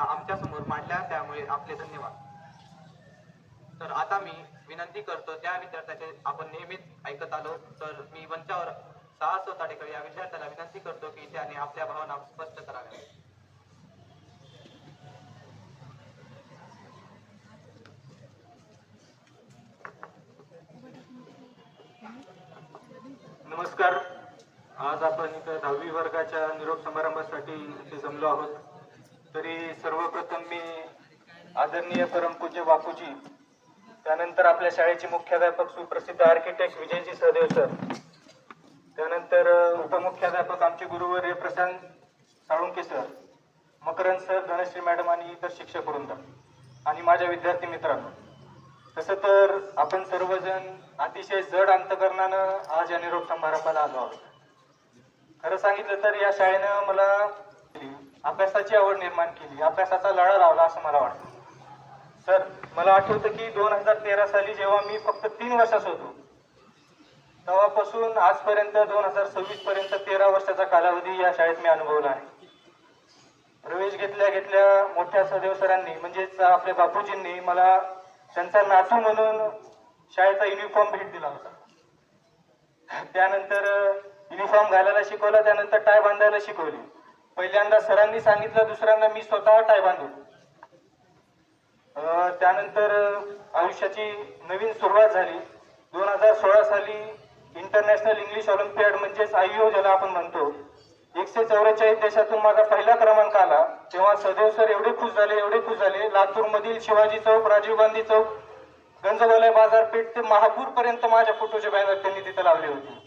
आमच्यासमोर मांडल्या त्यामुळे आपले धन्यवाद. तर आता मी विनंती करतो त्या विद्यार्थ्याचे आपण नेहमीच ऐकत आलो तर मी मंचावर साहस ताडेकर या विद्यार्थ्याला विनंती करतो की त्याने आपल्या भावना स्पष्ट कराव्या नमस्कार. आज आपण इथं दहावी वर्गाच्या निरोप समारंभासाठी इथे जमलो आहोत. तरी सर्वप्रथम मी आदरणीय परमपूज्य बापूजी त्यानंतर आपल्या शाळेचे मुख्याध्यापक सुप्रसिद्ध आर्किटेक्ट विजयजी सहदेव सर त्यानंतर उपमुख्याध्यापक आमचे गुरुवर्य Prashant Salunke sir Makarand sir Dhanashree madam आणि इतर शिक्षक वृंद आणि माझ्या विद्यार्थी मित्रांनो. तसं तर आपण सर्वजण अतिशय जड अंतकरणानं आज या निरोप समारंभाला आलो आहोत. खरं सांगितलं तर या शाळेनं मला अभ्यासाची आवड निर्माण केली. अभ्यासाचा लढा लावला असं मला वाटतं. सर मला आठवतं की दोन हजार तेरा साली जेव्हा मी फक्त तीन वर्षाचा होतो तेव्हापासून आजपर्यंत दोन हजार सव्वीस पर्यंत तेरा वर्षाचा कालावधी या शाळेत मी अनुभवला आहे. प्रवेश घेतल्या घेतल्या मोठ्या सदैव सरांनी म्हणजेच आपल्या बापूजींनी मला त्यांचा नातू म्हणून शाळेचा युनिफॉर्म भेट दिला होता. त्यानंतर युनिफॉर्म घालायला शिकवला त्यानंतर टाय बांधायला शिकवली. पहिल्यांदा सरांनी सांगितलं दुसऱ्यांदा मी स्वतः टाय बांधू त्यानंतर आयुष्याची नवीन सुरुवात झाली. दोन हजार सोळा साली इंटरनॅशनल इंग्लिश ऑलिम्पियाड म्हणजेच आयओ ज्याला आपण म्हणतो. एकशे चौवेचाळीस देशातून माझा पहिला क्रमांक आला. तेव्हा सदैव सर एवढे खुश झाले एवढे खुश झाले. लातूरमधील शिवाजी चौक राजीव गांधी चौक गंजगोलाई बाजारपेठ ते महापूर पर्यंत माझ्या फोटोचे बॅनर त्यांनी तिथे लावले होते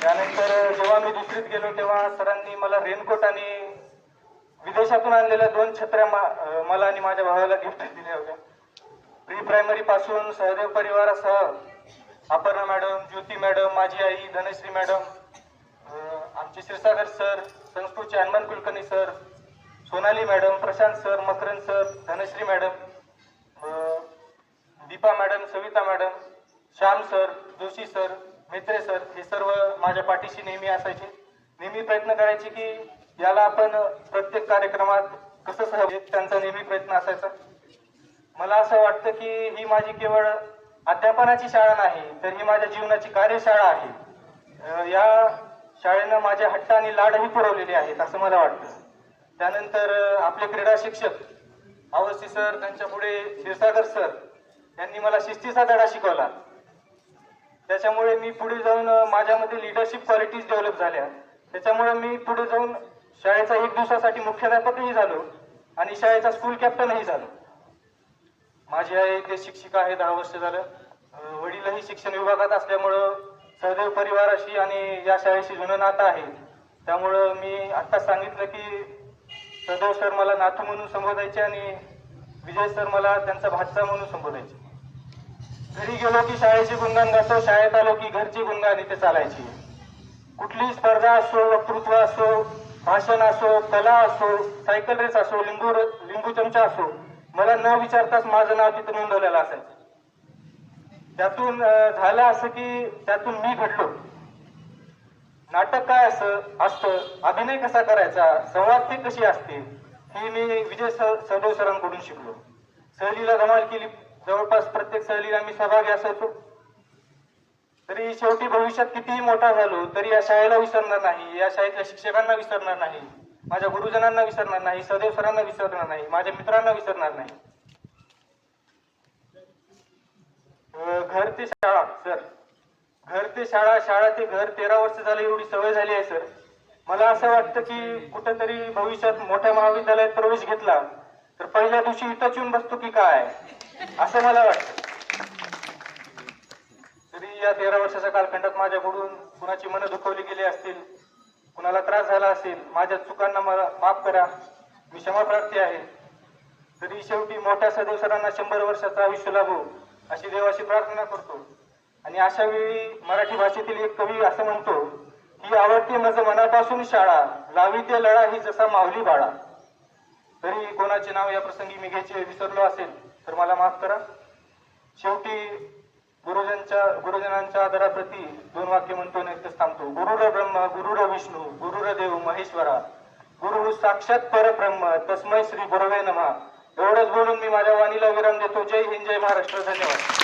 त्यानंतर जेव्हा मी दुसरीत गेलो तेव्हा सरांनी मला रेनकोट आणि विदेशातून आणलेल्या दोन छत्र्या मा- मला आणि माझ्या भावाला गिफ्ट दिल्या होत्या. प्री प्रायमरी पासून सहदेव परिवारासह अपर्णा मॅडम ज्योती मॅडम माझी आई धनश्री मॅडम आमचे क्षीरसागर सर संस्कृतचे Hanuman Kulkarni sir Sonali madam Prashant sir Makarand sir Dhanashree madam Deepa madam Savita madam Shyam sir Joshi sir Mitre sir हे सर्व माझ्या पाठीशी नेहमी असायचे. नेहमी प्रयत्न करायचे की याला आपण प्रत्येक कार्यक्रमात कसं सह त्यांचा नेहमी प्रयत्न असायचा. मला असं वाटतं की ही माझी केवळ अध्यापनाची शाळा नाही तर ही माझ्या जीवनाची कार्यशाळा आहे. या शाळेनं माझ्या हट्ट आणि लाडही पुरवलेले आहेत असं मला वाटतं. त्यानंतर आपले क्रीडा शिक्षक अवस्थी सर त्यांच्या पुढे क्षीरसागर सर यांनी मला शिस्तीचा धडा शिकवला. त्याच्यामुळे मी पुढे जाऊन माझ्यामध्ये लिडरशिप क्वालिटीज डेव्हलप झाल्या. त्याच्यामुळे मी पुढे जाऊन शाळेचा एक दिवसासाठी मुख्याध्यापकही झालो आणि शाळेचा स्कूल कॅप्टनही झालो. माझी आई ते शिक्षिका आहे दहा वर्ष झालं. वडीलही शिक्षण विभागात असल्यामुळं सहदेव परिवाराशी आणि या शाळेशी जुनं नातं आहे. त्यामुळं मी आत्ता सांगितलं की सदैव सर मला नातू म्हणून संबोधायचे आणि विजय सर मला त्यांचा भाचा म्हणून संबोधायचे. घरी गेलो की शाळेची गुणगान गातो शाळेत आलो की घरची गुणगान इथे चालायची. कुठली स्पर्धा असो वक्तृत्व असो भाषण असो कला असो सायकल रेस असो लिंबू लिंबू चमचा असो मला न विचारताच माझं नाव तिथं नोंदवलेलं असायचं. त्यातून झालं असं की त्यातून मी घडलो. नाटक काय असं असतं अभिनय कसा करायचा संवाद कशी असते हे मी विजय स- सरांकडून शिकलो. सहलीला धमाल केली जवळपास प्रत्येक सहलीला आम्ही सहभागी असायचो. तरी शेवटी भविष्यात कितीही मोठा झालो तरी या शाळेला विसरणार नाही या शाळेतल्या शिक्षकांना विसरणार नाही माझ्या गुरुजनांना विसरणार नाही सदैव सरांना विसरणार नाही माझ्या मित्रांना विसरणार नाही. घर ते शाळा सर. घर ते शाळा शाळा ते घर तेरा वर्ष झाले एवढी सवय झाली आहे सर. मला असं वाटतं की कुठेतरी भविष्यात मोठ्या महाविद्यालयात प्रवेश घेतला तर पहिल्या दिवशी इथंच येऊन बसतो की काय? असं मला वाटतं. तरी या तेरा वर्षाच्या कालखंडात माझ्याकडून कुणाची मनं दुखवली गेली असतील कुणाला त्रास झाला असेल माझ्या चुकांना मला माफ करा. मी क्षमाप्रार्थी आहे. तरी शेवटी मोठ्या सदैव सरांना शंभर वर्षाचं आयुष्य लाभो अशी देवाची प्रार्थना करतो. आणि अशा वेळी मराठी भाषेतील एक कवी असं म्हणतो ही आवडते माझं मनापासून शाळा लावी ते लढा ही जसा माऊली बाळा. तरी कोणाचे नाव या प्रसंगी मी घ्यायचे विसरलो असेल तर मला माफ करा. शेवटी गुरुजनच्या गुरुजनांच्या आदराप्रती दोन वाक्य म्हणतो नेतच थांबतो. गुरुर ब्रह्म गुरुर विष्णू गुरुर देव महेश्वरा. गुरु साक्षात परब्रह्म तस्मै श्री गुरवे नमः. एवढंच बोलून मी माझ्या वाणीला विराम देतो. जय हिंद जय महाराष्ट्र. धन्यवाद.